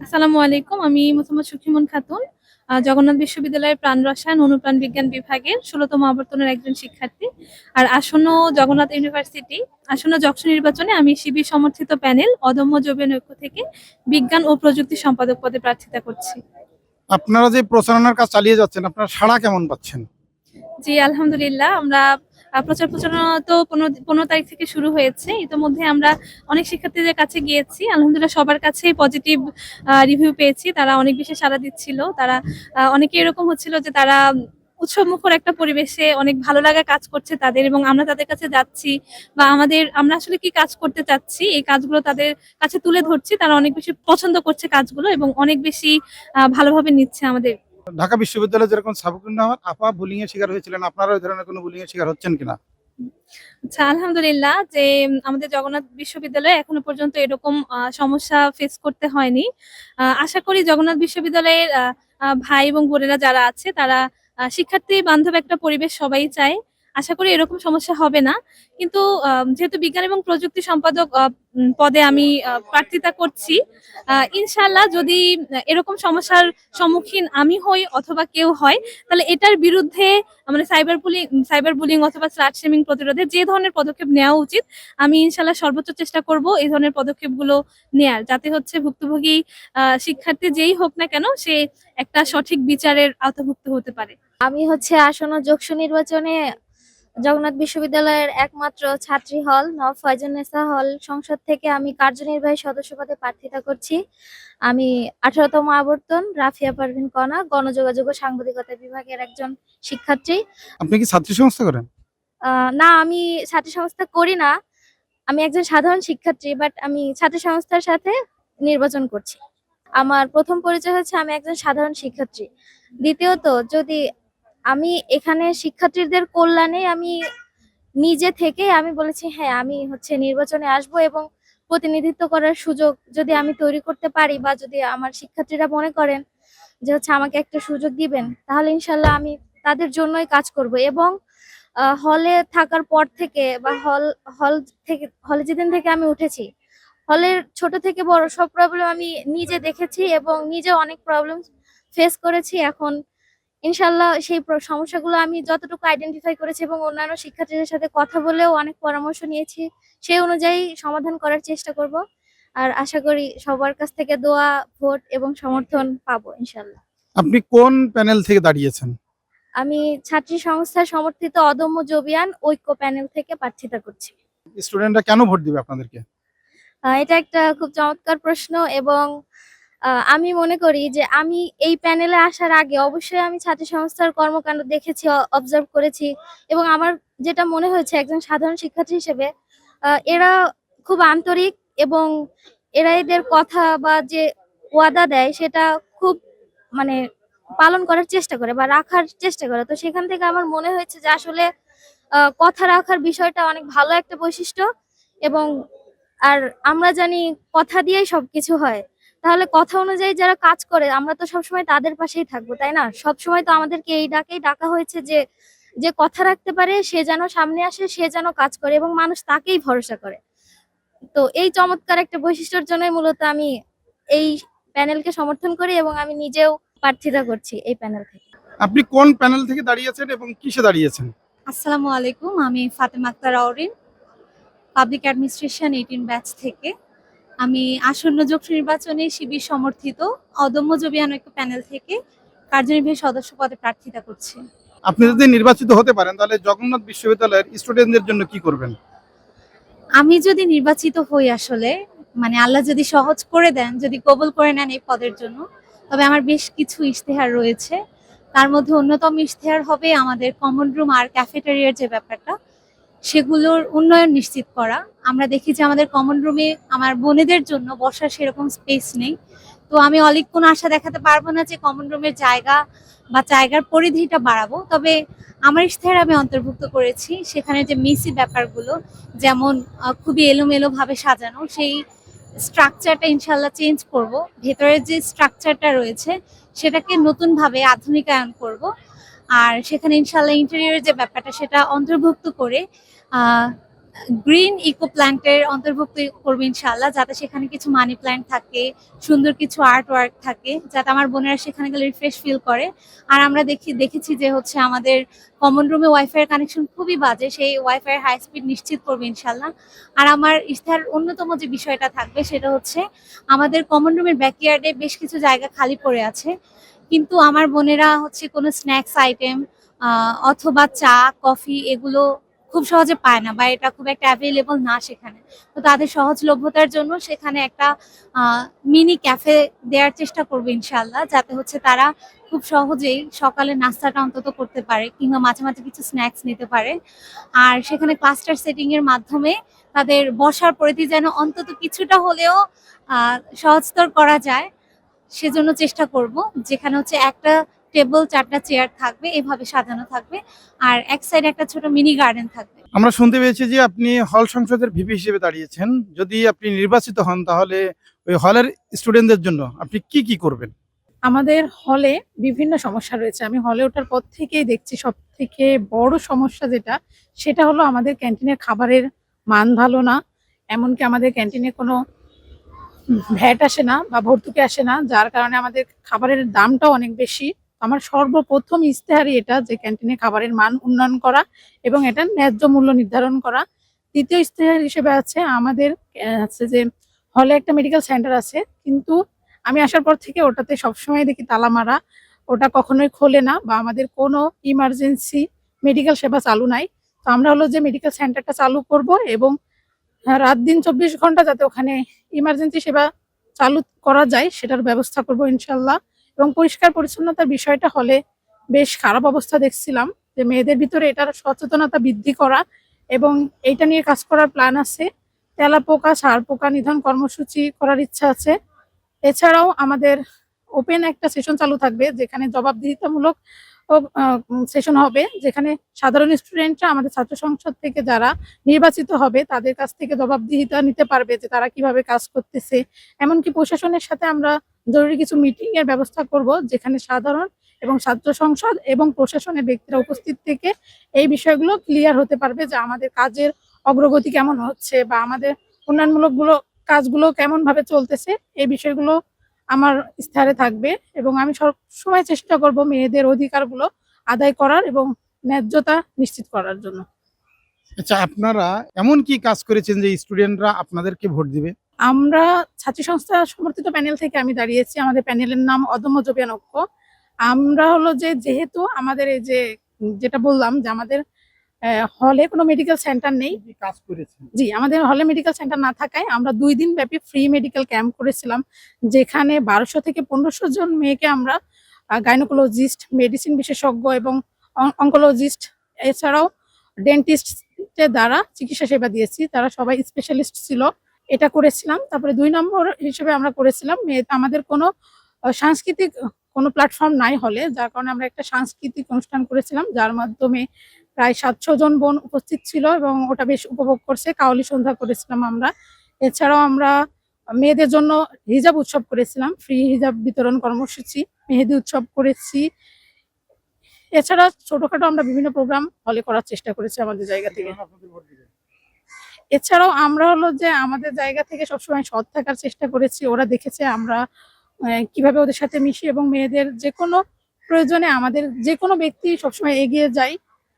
আসসালামু আলাইকুম আমি মোহাম্মদ সুখিমন খাতুন জগন্নাথ বিশ্ববিদ্যালয়ের প্রাণ রসায়ন অনুপ্রাণ বিজ্ঞান বিভাগের ষোলতম আবর্তনের একজন শিক্ষার্থী। আর আসন্ন জগন্নাথ ইউনিভার্সিটি আসন্ন যক্ষ নির্বাচনে আমি শিবির সমর্থিত প্যানেল অদম্য জবিন ঐক্য থেকে বিজ্ঞান ও প্রযুক্তি সম্পাদক পদে প্রার্থিতা করছি। আপনারা যে প্রচারণার কাজ চালিয়ে যাচ্ছেন আপনারা সাড়া কেমন পাচ্ছেন? জি আলহামদুলিল্লাহ আমরা প্রচার প্রচারণা তো পনেরো তারিখ থেকে শুরু হয়েছে। ইতিমধ্যে আমরা অনেক শিক্ষার্থীদের কাছে গিয়েছি। আলহামদুলিল্লাহ সবার কাছেই পজিটিভ রিভিউ পেয়েছি। তারা অনেক বেশি সাড়া দিচ্ছিল। তারা অনেকে এরকম হচ্ছিল যে তারা উৎসব মুখর একটা পরিবেশে অনেক ভালো লাগা কাজ করছে তাদের এবং আমরা তাদের কাছে যাচ্ছি বা আমাদের, আমরা আসলে কি কাজ করতে চাচ্ছি, এই কাজগুলো তাদের কাছে তুলে ধরছি। তারা অনেক বেশি পছন্দ করছে কাজগুলো এবং অনেক বেশি ভালোভাবে নিচ্ছে আমাদের। ঢাকা বিশ্ববিদ্যালয়ে যেরকম সাবুকুন আহমদ আপা বুলিং এর শিকার হয়েছিলেন, আপনারা ওই ধরনের কোনো বুলিং এর শিকার হচ্ছেন কিনা? আচ্ছা আলহামদুলিল্লাহ যে আমাদের জগন্নাথ বিশ্ববিদ্যালয়ে এখনও পর্যন্ত এরকম সমস্যা ফেস করতে হয়নি। আশা করি জগন্নাথ বিশ্ববিদ্যালয়ের ভাই এবং বোনেরা যারা আছে, তারা শিক্ষার্থী বান্ধব একটা পরিবেশ সবাই চায়। আশা করি এরকম সমস্যা হবে না। কিন্তু যেহেতু বিজ্ঞান এবং প্রযুক্তি সম্পাদক পদে আমি প্রার্থিতা করছি ইনশাল্লাহ যদি এরকম সমস্যার সম্মুখীন আমি হই অথবা কেউ হয়, তাহলে এটার বিরুদ্ধে মানে সাইবার বুলিং সাইবার বুলিং অথবা স্লাট শেমিং প্রতিরোধে যে ধরনের পদক্ষেপ নেওয়া উচিত, আমি ইনশাল্লাহ সর্বোচ্চ চেষ্টা করব এই ধরনের পদক্ষেপগুলো নেয়ার। যাতে হচ্ছে ভুক্তভোগী শিক্ষার্থী যেই হোক না কেন, সে একটা সঠিক বিচারের আওতাভুক্ত হতে পারে। আমি হচ্ছে আসন্ন যোগসু নির্বাচনে জগন্নাথ বিশ্ববিদ্যালয়ের একমাত্র ছাত্রী হল নব ফয়জুন্নেসা হল। সংসদ থেকে আমি কার্যনির্বাহী সদস্য পদে প্রার্থিতা করছি। আমি আঠারোতম আবর্তন রাফিয়া পারভিন কণা গণযোগাযোগ ও সাংবাদিকতা বিভাগের একজন শিক্ষার্থী। আপনি কি ছাত্রী সংস্থা করেন? না আমি ছাত্রী সংস্থা করি না। আমি একজন সাধারণ শিক্ষার্থী বাট আমি ছাত্র সংস্থার সাথে নির্বাচন করছি। আমার প্রথম পরিচয় হচ্ছে আমি একজন সাধারণ শিক্ষার্থী। দ্বিতীয়ত যদি আমি এখানে শিক্ষার্থীদের কল্যাণে আমি নিজে থেকে আমি বলেছি হ্যাঁ আমি হচ্ছে নির্বাচনে আসব এবং প্রতিনিধিত্ব করার সুযোগ যদি আমি তৈরি করতে পারি বা যদি আমার শিক্ষার্থীরা মনে করেন যে হচ্ছে আমাকে একটা সুযোগ দিবেন, তাহলে ইনশাল্লাহ আমি তাদের জন্যই কাজ করব। এবং হলে থাকার পর থেকে বা হল হল থেকে, হলে যেদিন থেকে আমি উঠেছি, হলের ছোট থেকে বড় সব প্রবলেম আমি নিজে দেখেছি এবং নিজে অনেক প্রবলেম ফেস করেছি। এখন ইনশাল্লাহ সেই সমস্যাগুলো আমি যতটুকু আইডেন্টিফাই করেছি এবং অন্যান্য শিক্ষার্থীদের সাথে কথা বলেও অনেক পরামর্শ নিয়েছি সেই অনুযায়ী সমাধান করার চেষ্টা করব। আর আশা করি সবার কাছ থেকে দোয়া ভোট এবং সমর্থন পাবো ইনশাল্লাহ আপনি কোন প্যানেল থেকে দাঁড়িয়েছেন? আমি ছাত্রী সংস্থার সমর্থিত অদম্য জবিয়ান ঐক্য প্যানেল থেকে প্রার্থিতা করছি। স্টুডেন্টরা কেন ভোট দিবে আপনাদেরকে? এটা একটা খুব চমৎকার প্রশ্ন এবং আমি মনে করি যে আমি এই প্যানেলে আসার আগে অবশ্যই আমি ছাত্র সংস্থার কর্মকাণ্ড দেখেছি অবজার্ভ করেছি এবং আমার যেটা মনে হয়েছে একজন সাধারণ শিক্ষার্থী হিসেবে এরা খুব আন্তরিক এবং এরা এদের কথা বা যে ওয়াদা দেয় সেটা খুব মানে পালন করার চেষ্টা করে বা রাখার চেষ্টা করে। তো সেখান থেকে আমার মনে হয়েছে যে আসলে কথা রাখার বিষয়টা অনেক ভালো একটা বৈশিষ্ট্য এবং আর আমরা জানি কথা দিয়েই সবকিছু হয়। তাহলে কথা অনুযায়ী যারা কাজ করে আমরা তো সবসময় তাদের পাশেই থাকব তাই না? সবসময় তো আমাদেরকে এই ডাকেই ডাকা হয়েছে যে যে কথা রাখতে পারে সে যেন সামনে আসে সে যেন কাজ করে এবং মানুষ তাকেই ভরসা করে। তো এই চমৎকার একটা বৈশিষ্ট্যের জন্যই মূলত আমি এই প্যানেলকে সমর্থন করি এবং আমি নিজেও প্রার্থিতা করছি এই প্যানেল থেকে। আপনি কোন প্যানেল থেকে দাঁড়িয়েছেন এবং কিসে দাঁড়িয়েছেন? আসসালামু আলাইকুম আমি Fatema Akter Aurin public administration eighteen batch থেকে। আমি আসন্ন যোগ্য নির্বাচনে শিবির সমর্থিত অদম্য জবিয়ান ঐক্য প্যানেল থেকে কার্যনির্বাহী সদস্য পদে প্রার্থিতা করছি। আপনি যদি নির্বাচিত হতে পারেন তাহলে জগন্নাথ বিশ্ববিদ্যালয়ের স্টুডেন্টদের জন্য কি করবেন? আমি যদি নির্বাচিত হই আসলে মানে আল্লাহ যদি সহজ করে দেন যদি কবুল করে নেন এই পদের জন্য তবে আমার বেশ কিছু ইশতেহার রয়েছে। তার মধ্যে অন্যতম ইশতেহার হবে আমাদের কমন রুম আর ক্যাফেটেরিয়ার যে ব্যাপারটা। সেগুলোর উন্নয়ন নিশ্চিত করা। আমরা দেখি যে আমাদের কমন রুমে আমার বোনেদের জন্য বসার সেরকম স্পেস নেই। তো আমি অলিক কোনো আশা দেখাতে পারব না যে কমন রুমের জায়গা বা জায়গার পরিধিটা বাড়াবো। তবে আমার ইশতেহার আমি অন্তর্ভুক্ত করেছি সেখানে যে মিসি ব্যাপারগুলো, যেমন খুবই এলোমেলো ভাবে সাজানো, সেই স্ট্রাকচারটা ইনশাল্লাহ চেঞ্জ করব। ভেতরের যে স্ট্রাকচারটা রয়েছে, সেটাকে নতুনভাবে আধুনিকায়ন করব। আর সেখানে ইনশাল্লাহ ইন্টেরিয়রের যে ব্যাপারটা, সেটা অন্তর্ভুক্ত করে গ্রিন ইকো প্ল্যান্টের অন্তর্ভুক্ত করব ইনশাল্লাহ যাতে সেখানে কিছু মানি প্ল্যান্ট থাকে, সুন্দর কিছু আর্ট ওয়ার্ক থাকে, যাতে আমার বোনেরা সেখানে গেলে রিফ্রেশ ফিল করে। আর আমরা দেখি, দেখেছি যে হচ্ছে আমাদের কমন রুমে ওয়াইফাই এর কানেকশন খুবই বাজে, সেই ওয়াইফাই হাই স্পিড নিশ্চিত করব ইনশাল্লাহ আর আমার ইশতেহার অন্যতম যে বিষয়টা থাকবে, সেটা হচ্ছে আমাদের কমন রুমের ব্যাকইয়ার্ডে বেশ কিছু জায়গা খালি পড়ে আছে। কিন্তু আমার বোনেরা হচ্ছে কোনো স্ন্যাক্স আইটেম অথবা চা কফি এগুলো খুব সহজে পায় না বা এটা খুব একটা অ্যাভেলেবল না সেখানে। তো তাদের সহজলভ্যতার জন্য সেখানে একটা মিনি ক্যাফে দেওয়ার চেষ্টা করব ইনশাল্লাহ যাতে হচ্ছে তারা খুব সহজেই সকালে নাস্তাটা অন্তত করতে পারে কিংবা মাঝে মাঝে কিছু স্ন্যাক্স নিতে পারে। আর সেখানে ক্লাস্টার সেটিং এর মাধ্যমে তাদের বসার পরিধি যেন অন্তত কিছুটা হলেও সহজতর করা যায়, সেজন্য চেষ্টা করব। যেখানে হচ্ছে একটা টেবিল চারটা চেয়ার থাকবে এভাবে সাজানো থাকবে। আর এক সাইডে একটা ছোট মিনি গার্ডেন থাকবে। আমরা শুনতে পেয়েছি যে আপনি হল সংসদের ভিপি হিসেবে দাঁড়িয়েছেন। যদি আপনি নির্বাচিত হন তাহলে ওই হলের স্টুডেন্টদের জন্য আপনি কি কি করবেন? আমাদের হলে বিভিন্ন সমস্যা রয়েছে। আমি হলে ওঠার পর থেকেই দেখছি সব থেকে বড় সমস্যা যেটা সেটা হলো আমাদের ক্যান্টিনের খাবারের মান ভালো না। এমনকি আমাদের ক্যান্টিনে কোনো ভ্যাট আসে না বা ভর্তুকি আসে না যার কারণে আমাদের খাবারের দামটাও অনেক বেশি। আমার সর্বপ্রথম ইশতেহারই এটা যে ক্যান্টিনে খাবারের মান উন্নয়ন করা এবং এটা ন্যায্য মূল্য নির্ধারণ করা। দ্বিতীয় ইশতেহার হিসেবে আছে আমাদের আছে যে হলে একটা মেডিকেল সেন্টার আছে কিন্তু আমি আসার পর থেকে ওটাতে সবসময় দেখি তালা মারা ওটা কখনোই খোলে না বা আমাদের কোনো ইমার্জেন্সি মেডিকেল সেবা চালু নাই। তো আমরা হলো যে মেডিকেল সেন্টারটা চালু করব এবং হ্যাঁ, রাত দিন চব্বিশ ঘণ্টা যাতে ওখানে ইমার্জেন্সি সেবা চালু করা যায় সেটার ব্যবস্থা করব ইনশাল্লাহ। এবং পরিষ্কার পরিচ্ছন্নতার বিষয়টা হলে বেশ খারাপ অবস্থা দেখছিলাম যে মেয়েদের ভিতরে এটার সচেতনতা বৃদ্ধি করা এবং এইটা নিয়ে কাজ করার প্ল্যান আছে। তেলা পোকা সার পোকা নিধন কর্মসূচি করার ইচ্ছা আছে। এছাড়াও আমাদের ওপেন একটা সেশন চালু থাকবে যেখানে জবাবদিহিতামূলক সেশন হবে, যেখানে সাধারণ স্টুডেন্টরা আমাদের ছাত্র সংসদ থেকে যারা নির্বাচিত হবে, তাদের কাছ থেকে জবাবদিহিতা নিতে পারবে যে তারা কীভাবে কাজ করতেছে। এমনকি প্রশাসনের সাথে আমরা জরুরি কিছু মিটিং এর ব্যবস্থা করব, যেখানে সাধারণ এবং ছাত্র সংসদ এবং প্রশাসনের ব্যক্তিরা উপস্থিত থেকে এই বিষয়গুলো ক্লিয়ার হতে পারবে যে আমাদের কাজের অগ্রগতি কেমন হচ্ছে বা আমাদের উন্নয়নমূলকগুলো, কাজগুলো কেমন ভাবে চলতেছে, এই বিষয়গুলো আমার স্থানে থাকবে এবং আমি সব সময় চেষ্টা করব মেয়েদের অধিকারগুলো আদায় করার এবং ন্যায্যতা নিশ্চিত করার জন্য। আচ্ছা আপনারা এমন কি কাজ করেছেন যে স্টুডেন্টরা আপনাদেরকে ভোট দিবে? আমরা ছাত্রী সংস্থা সমর্থিত প্যানেল থেকে আমি দাঁড়িয়েছি আমাদের প্যানেলের নাম অদম্য জবিয়ান ঐক্য। আমরা হলো যে যেহেতু আমাদের এই যে যেটা বললাম যে আমাদের হলে কোনো মেডিকেল সেন্টার নেই। জি আমাদের হলে মেডিকেল সেন্টার না থাকায় আমরা দুই দিন ব্যাপী ফ্রি মেডিকেল ক্যাম্প করেছিলাম যেখানে বারোশো থেকে পনেরোশো জন মেয়েকে আমরা গাইনোকোলজিস্ট মেডিসিন বিশেষজ্ঞ এবং অঙ্কোলজিস্ট এছাড়াও ডেন্টিস্টের দ্বারা চিকিৎসা সেবা দিয়েছি। তারা সবাই স্পেশালিস্ট ছিল। এটা করেছিলাম। তারপরে দুই নম্বর হিসেবে আমরা করেছিলাম মেয়ে- আমাদের কোনো সাংস্কৃতিক কোনো প্ল্যাটফর্ম নাই হলে যার কারণে আমরা একটা সাংস্কৃতিক অনুষ্ঠান করেছিলাম যার মাধ্যমে প্রায় সাতশো জন বোন উপস্থিত ছিল এবং ওটা বেশ উপভোগ করছে। কাওয়ালি সন্ধ্যা করেছিলাম আমরা। এছাড়াও আমরা মেয়েদের জন্য হিজাব উৎসব করেছিলাম, ফ্রি হিজাব বিতরণ কর্মসূচি, মেহেদি উৎসব করেছি। এছাড়া ছোটখাটো আমরা বিভিন্ন প্রোগ্রাম হলে করার চেষ্টা করেছি আমাদের জায়গা থেকে? এছাড়াও আমরা হলো যে আমাদের জায়গা থেকে সবসময় সৎ থাকার চেষ্টা করেছি। ওরা দেখেছে আমরা কীভাবে ওদের সাথে মিশি এবং মেয়েদের যে কোনো প্রয়োজনে আমাদের যে কোনো ব্যক্তি সবসময় এগিয়ে যায়।